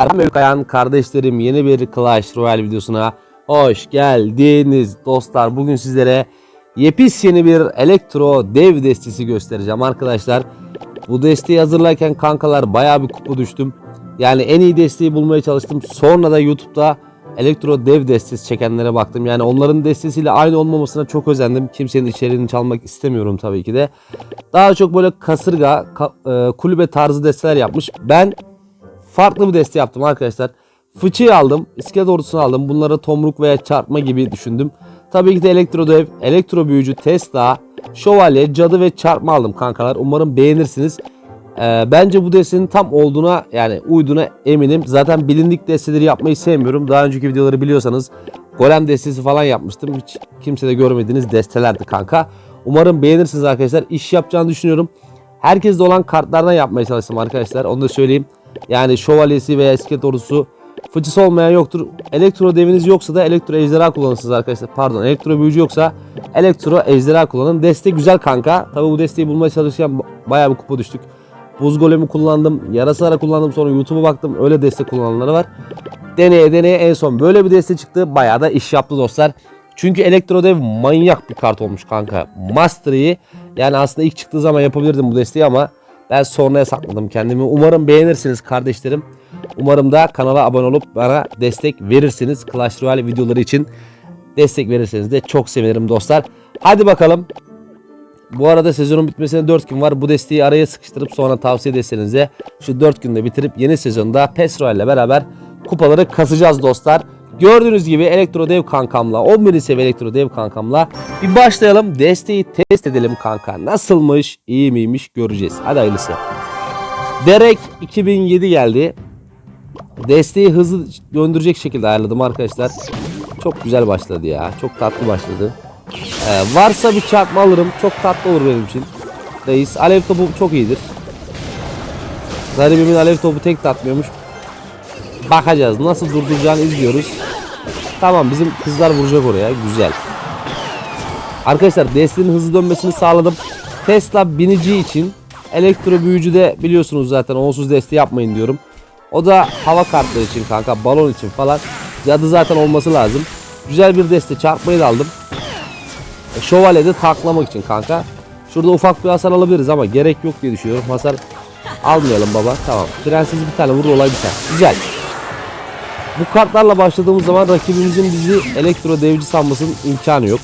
Ben Mevkayan kardeşlerim yeni bir Clash Royale videosuna hoş geldiniz dostlar. Bugün sizlere yepis yeni bir elektro dev destesi göstereceğim arkadaşlar. Bu desteği hazırlarken kankalar bayağı bir kupa düştüm. Yani en iyi desteği bulmaya çalıştım. Sonra da YouTube'da elektro dev destesi çekenlere baktım. Yani onların destesiyle aynı olmamasına çok özendim. Kimsenin içeriğini çalmak istemiyorum tabii ki de. Daha çok böyle kasırga, ka- e, kulübe tarzı desteler yapmış. Ben farklı bir deste yaptım arkadaşlar. Fıçıyı aldım, iskelet ordusunu aldım. Bunlara tomruk veya çarpma gibi düşündüm. Tabii ki de elektro dev, elektro büyücü, Tesla, şövalye, cadı ve çarpma aldım kankalar. Umarım beğenirsiniz. Ee, bence bu destenin tam olduğuna yani uyduğuna eminim. Zaten bilindik desteleri yapmayı sevmiyorum. Daha önceki videoları biliyorsanız golem destesi falan yapmıştım. Hiç kimse de görmediğiniz destelerdi kanka. Umarım beğenirsiniz arkadaşlar. İş yapacağını düşünüyorum. Herkeste olan kartlardan yapmaya çalıştım arkadaşlar. Onu da söyleyeyim. Yani şövalyesi veya iskelet ordusu fıçısı olmayan yoktur. Elektro deviniz yoksa da elektro ejderha kullanırsınız arkadaşlar. Pardon elektro büyücü yoksa elektro ejderha kullanın. Deste güzel kanka. Tabi bu desteği bulmaya çalışırken bayağı bir kupa düştük. Buz golemi kullandım. Yarasa ara kullandım. Sonra YouTube'a baktım. Öyle deste kullananları var. Deneye deneye en son böyle bir deste çıktı. Bayağı da iş yaptı dostlar. Çünkü elektro dev manyak bir kart olmuş kanka. Mastery'i yani aslında ilk çıktığı zaman yapabilirdim bu desteği ama ben sonraya sakladım kendimi. Umarım beğenirsiniz kardeşlerim. Umarım da kanala abone olup bana destek verirsiniz. Clash Royale videoları için destek verirseniz de çok sevinirim dostlar. Hadi bakalım. Bu arada sezonun bitmesine 4 gün var. Bu desteği araya sıkıştırıp sonra tavsiye edersenize şu 4 günde bitirip yeni sezonda PES Royale ile beraber kupaları kasacağız dostlar. Gördüğünüz gibi Elektro Dev kankamla 11. seviye Elektro Dev kankamla bir başlayalım. Desteği test edelim kanka. Nasılmış, iyi miymiş göreceğiz. Hadi hayırlısı. Derek 2007 geldi. Desteği hızlı döndürecek şekilde ayarladım arkadaşlar. Çok güzel başladı ya. Çok tatlı başladı. Ee, varsa bir çarpma alırım. Çok tatlı olur benim için. Reis. Alev topu çok iyidir. Garibimin alev topu tek tatmıyormuş. Bakacağız. Nasıl durduracağını izliyoruz. Tamam bizim kızlar vuracak oraya. Güzel. Arkadaşlar desteğin hızlı dönmesini sağladım. Tesla binici için elektro büyücü de biliyorsunuz zaten onsuz desteği yapmayın diyorum. O da hava kartları için kanka balon için falan. Cadı zaten olması lazım. Güzel bir deste çarpmayı da aldım. E, Şövalye de taklamak için kanka. Şurada ufak bir hasar alabiliriz ama gerek yok diye düşünüyorum. Hasar almayalım baba. Tamam. Prenses bir tane vurur olay biter. Güzel. Bu kartlarla başladığımız zaman rakibimizin bizi elektro devci sanmasının imkanı yok.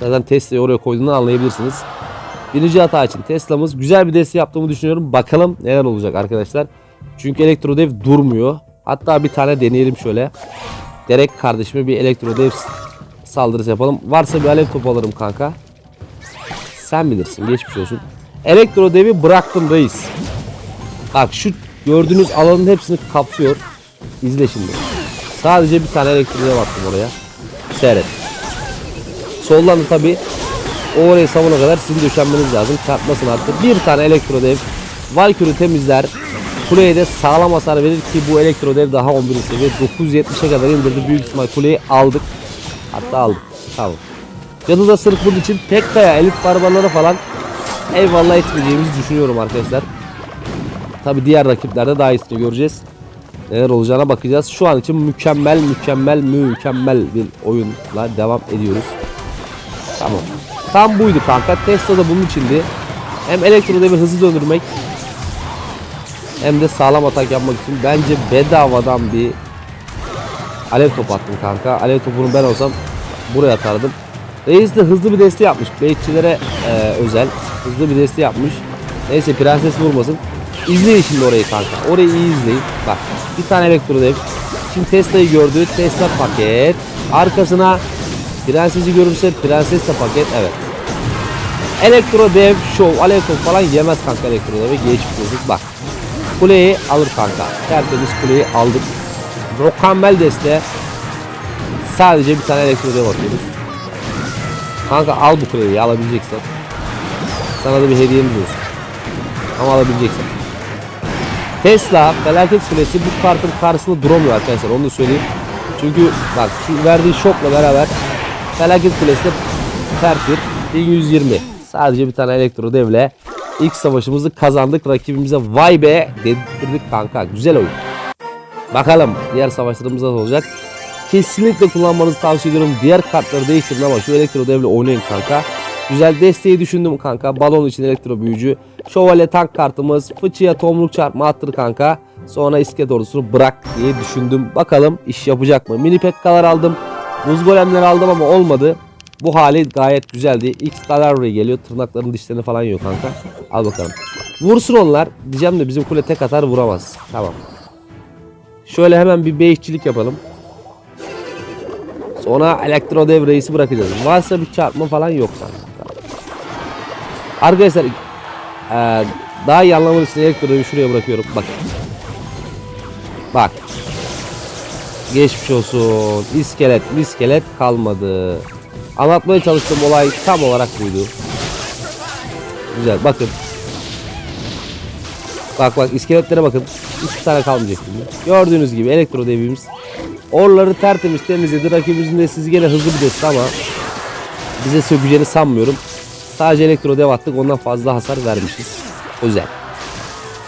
Zaten Tesla'yı oraya koyduğundan anlayabilirsiniz. Birinci hata için Tesla'mız güzel bir deste yaptığımı düşünüyorum. Bakalım neler olacak arkadaşlar. Çünkü elektro dev durmuyor. Hatta bir tane deneyelim şöyle. Derek kardeşime bir elektro dev saldırısı yapalım. Varsa bir alev topu alırım kanka. Sen bilirsin geçmiş olsun. Elektro devi bıraktım reis. Bak şu gördüğünüz alanın hepsini kapsıyor. İzle şimdi. Sadece bir tane elektro dev attım oraya. Seyret. Soldan da tabi orayı savuna kadar sizin döşenmeniz lazım. Çarpmasın artık. Bir tane elektro dev. Valkyrie temizler. Kuleye de sağlam hasar verir ki bu elektro dev daha 11 seviye. 970'e kadar indirdi. Büyük ihtimal kuleyi aldık. Hatta aldık. Tamam. Cadı da sırf bunun için tek kaya elit barbarları falan eyvallah etmeyeceğimizi düşünüyorum arkadaşlar. Tabi diğer rakiplerde daha iyisini göreceğiz. Neler olacağına bakacağız. Şu an için mükemmel mükemmel mükemmel bir oyunla devam ediyoruz. Tamam. Tam buydu kanka. Tesla da bunun içindi. Hem elektro devir hızlı döndürmek hem de sağlam atak yapmak için bence bedavadan bir alev top attım kanka. Alev topunu ben olsam buraya atardım. Reis de hızlı bir deste yapmış. Bekçilere e, özel hızlı bir deste yapmış. Neyse prenses vurmasın. İzleyin şimdi orayı kanka. Orayı iyi izleyin. Bak bir tane elektro dev. Şimdi Tesla'yı gördü. Tesla paket. Arkasına prensesi görürse prenses de paket. Evet. Elektro dev show. Top falan yemez kanka elektro devi. Geçmiş olsun. Bak. Kuleyi alır kanka. Tertemiz kuleyi aldık. Mükemmel deste. Sadece bir tane elektro dev atıyoruz. Kanka al bu kuleyi alabileceksen. Sana da bir hediyemiz olsun. Ama alabileceksen. Tesla felaket kulesi bu kartın karşısında duramıyor arkadaşlar onu da söyleyeyim. Çünkü bak şu verdiği şokla beraber felaket kulesi de tertir 1120. Sadece bir tane elektro devle ilk savaşımızı kazandık rakibimize vay be dedirttik kanka güzel oyun. Bakalım diğer savaşlarımız nasıl olacak. Kesinlikle kullanmanızı tavsiye ediyorum. Diğer kartları değiştirin ama şu elektro devle oynayın kanka. Güzel desteği düşündüm kanka. Balon için elektro büyücü. Şövalye tank kartımız. Fıçıya tomruk çarpma attır kanka. Sonra iskelet ordusunu bırak diye düşündüm. Bakalım iş yapacak mı? Mini pekkalar aldım. Buz golemleri aldım ama olmadı. Bu hali gayet güzeldi. X Galarri geliyor. Tırnakların dişlerini falan yiyor kanka. Al bakalım. Vursun onlar. Diyeceğim de bizim kule tek atar vuramaz. Tamam. Şöyle hemen bir beyişçilik yapalım. Sonra elektro dev reisi bırakacağız. Varsa bir çarpma falan yok kanka. Arkadaşlar eee, daha iyi anlamanız için elektro devi şuraya bırakıyorum. Bak. Bak. Geçmiş olsun. İskelet, iskelet kalmadı. Anlatmaya çalıştığım olay tam olarak buydu. Güzel bakın. Bak bak iskeletlere bakın. Hiçbir tane kalmayacak şimdi. Gördüğünüz gibi elektro devimiz. Orları tertemiz temizledi. Rakibimizin de siz gene hızlı bir ama bize sökeceğini sanmıyorum. Sadece elektro dev attık ondan fazla hasar vermişiz. Güzel.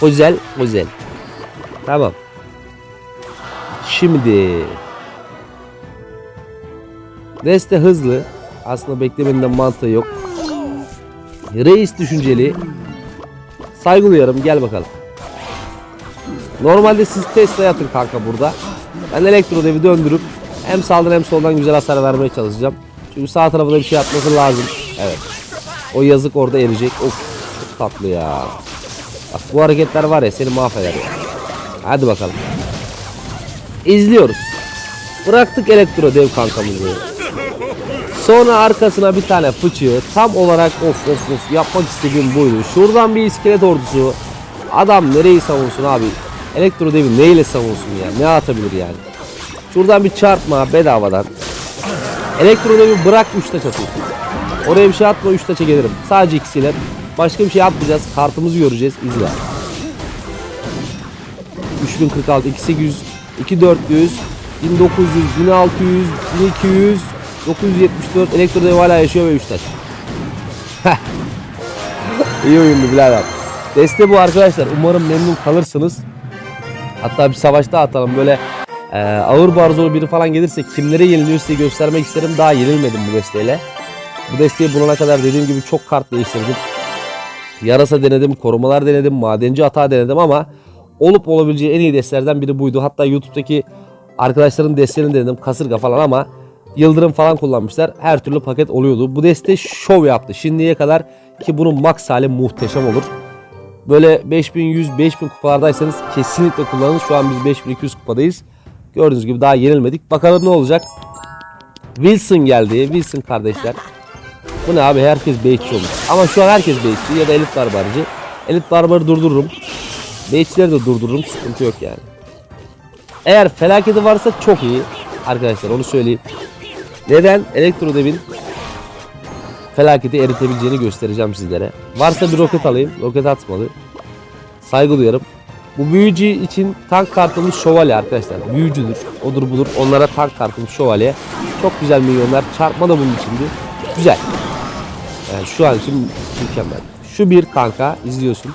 Güzel, güzel. Tamam. Şimdi Deste hızlı. Aslında beklemenin mantığı yok. Reis düşünceli. Saygı duyarım. Gel bakalım. Normalde siz Tesla'ya atın kanka burada. Ben elektro devi döndürüp hem sağdan hem soldan güzel hasar vermeye çalışacağım. Çünkü sağ tarafına bir şey atması lazım. Evet. O yazık orada erecek. Of çok tatlı ya. Bak bu hareketler var ya seni mahveder ya. Hadi bakalım. İzliyoruz. Bıraktık elektro dev kankamızı. Sonra arkasına bir tane fıçı tam olarak of of of yapmak istediğim buydu. Şuradan bir iskelet ordusu. Adam nereyi savunsun abi? Elektro devi neyle savunsun ya? Ne atabilir yani? Şuradan bir çarpma bedavadan. Elektro devi bırak 3 taç atıyorsun. Oraya bir şey atma 3 taça gelirim. Sadece ikisiyle. Başka bir şey atmayacağız. Kartımızı göreceğiz. İzle. 3046, 2800, 2400, 1900, 1600, 1200, 974 elektro dev hala yaşıyor ve 3 taş. İyi oyundu birader. Deste bu arkadaşlar. Umarım memnun kalırsınız. Hatta bir savaşta atalım böyle e, ağır barzolu biri falan gelirse kimlere yeniliyor size göstermek isterim. Daha yenilmedim bu desteğiyle. Bu desteği bulana kadar dediğim gibi çok kart değiştirdim. Yarasa denedim, korumalar denedim, madenci hata denedim ama olup olabileceği en iyi destelerden biri buydu. Hatta YouTube'daki arkadaşların destelerini denedim, kasırga falan ama yıldırım falan kullanmışlar. Her türlü paket oluyordu. Bu deste şov yaptı şimdiye kadar ki bunun max hali muhteşem olur. Böyle 5100 5000 kupalardaysanız kesinlikle kullanın. Şu an biz 5200 kupadayız. Gördüğünüz gibi daha yenilmedik. Bakalım ne olacak. Wilson geldi. Wilson kardeşler. Bu ne abi herkes beyitçi olmuş. Ama şu an herkes beyitçi ya da elit barbarcı. Elit barbarı durdururum. Beyitçileri de durdururum. Sıkıntı yok yani. Eğer felaketi varsa çok iyi. Arkadaşlar onu söyleyeyim. Neden? Elektro devin felaketi eritebileceğini göstereceğim sizlere. Varsa bir roket alayım. Roket atmadı. Saygı duyarım. Bu büyücü için tank kartımız şövalye arkadaşlar. Büyücüdür. Odur budur. Onlara tank kartımız şövalye. Çok güzel milyonlar. Çarpma da bunun içindi. Güzel. Yani şu an için mükemmel. Şu bir kanka izliyorsun.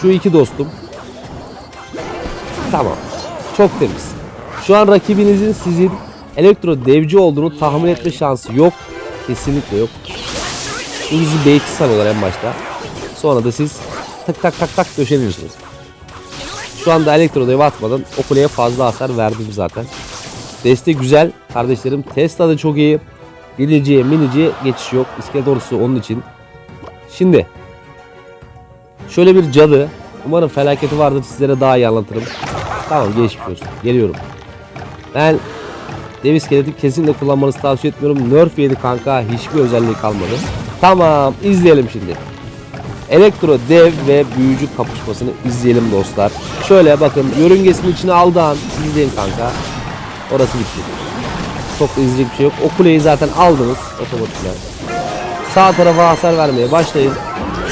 Şu iki dostum. Tamam. Çok temiz. Şu an rakibinizin sizin elektro devci olduğunu tahmin etme şansı yok. Kesinlikle yok. Bizi beyti sanıyorlar en başta. Sonra da siz tak tak tak tak döşeniyorsunuz. Şu anda elektro atmadan o kuleye fazla hasar verdim zaten. Deste güzel. Kardeşlerim Tesla da çok iyi. Geleceğe miniciye geçiş yok. İskelet ordusu onun için. Şimdi şöyle bir cadı. Umarım felaketi vardır sizlere daha iyi anlatırım. Tamam geçmiş olsun. Geliyorum. Ben dev iskeleti kesinlikle kullanmanızı tavsiye etmiyorum. Nerf yedi kanka. Hiçbir özelliği kalmadı. Tamam izleyelim şimdi. Elektro dev ve büyücü kapışmasını izleyelim dostlar. Şöyle bakın yörüngesinin içine aldığı an izleyin kanka. Orası bitti. Çok da izleyecek bir şey yok. O kuleyi zaten aldınız otomatikler. Sağ tarafa hasar vermeye başlayın.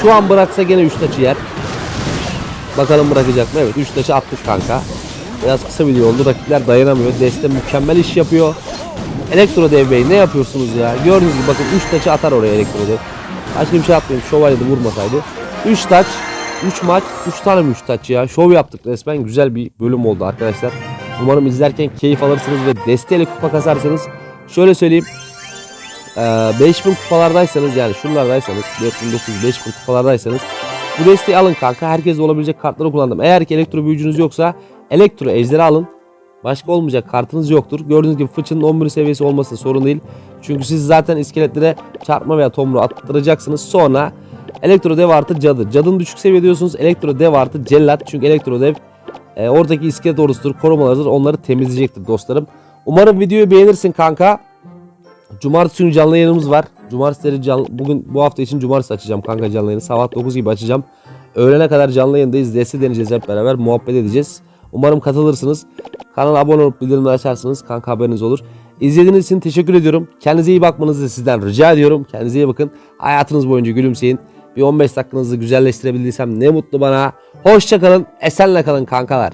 Şu an bıraksa gene 3 taçı yer. Bakalım bırakacak mı? Evet 3 taçı attık kanka. Biraz kısa video oldu. Rakipler dayanamıyor. Deste mükemmel iş yapıyor. Elektro dev bey ne yapıyorsunuz ya? Gördüğünüz gibi bakın 3 taçı atar oraya elektro dev. Başka bir şey atmayayım. Şövalye de vurmasaydı. 3 taç 3 maç 3 tane mi 3 taç ya. Şov yaptık resmen. Güzel bir bölüm oldu arkadaşlar. Umarım izlerken keyif alırsınız ve desteğiyle kupa kasarsanız. Şöyle söyleyeyim. Ee, 5000 kupalardaysanız yani şunlardaysanız 4900 5000 kupalardaysanız bu desteği alın kanka. Herkeste olabilecek kartları kullandım. Eğer ki elektro büyücünüz yoksa elektro ejderi alın. Başka olmayacak kartınız yoktur. Gördüğünüz gibi fıçının 11 seviyesi olması sorun değil. Çünkü siz zaten iskeletlere çarpma veya tomru attıracaksınız. Sonra elektro dev artı cadı. Cadının düşük seviye diyorsunuz. Elektro dev artı cellat. Çünkü elektro dev e, oradaki iskelet ordusudur, korumalarıdır. Onları temizleyecektir dostlarım. Umarım videoyu beğenirsin kanka. Cumartesi günü canlı yayınımız var. Cumartesileri canlı, bugün bu hafta için cumartesi açacağım kanka canlı yayını. Sabah 9 gibi açacağım. Öğlene kadar canlı yayındayız. Deste deneyeceğiz hep beraber. Muhabbet edeceğiz. Umarım katılırsınız. Kanala abone olup bildirimleri açarsınız. Kanka haberiniz olur. İzlediğiniz için teşekkür ediyorum. Kendinize iyi bakmanızı sizden rica ediyorum. Kendinize iyi bakın. Hayatınız boyunca gülümseyin. Bir 15 dakikanızı güzelleştirebildiysem ne mutlu bana. Hoşçakalın. Esenle kalın kankalar.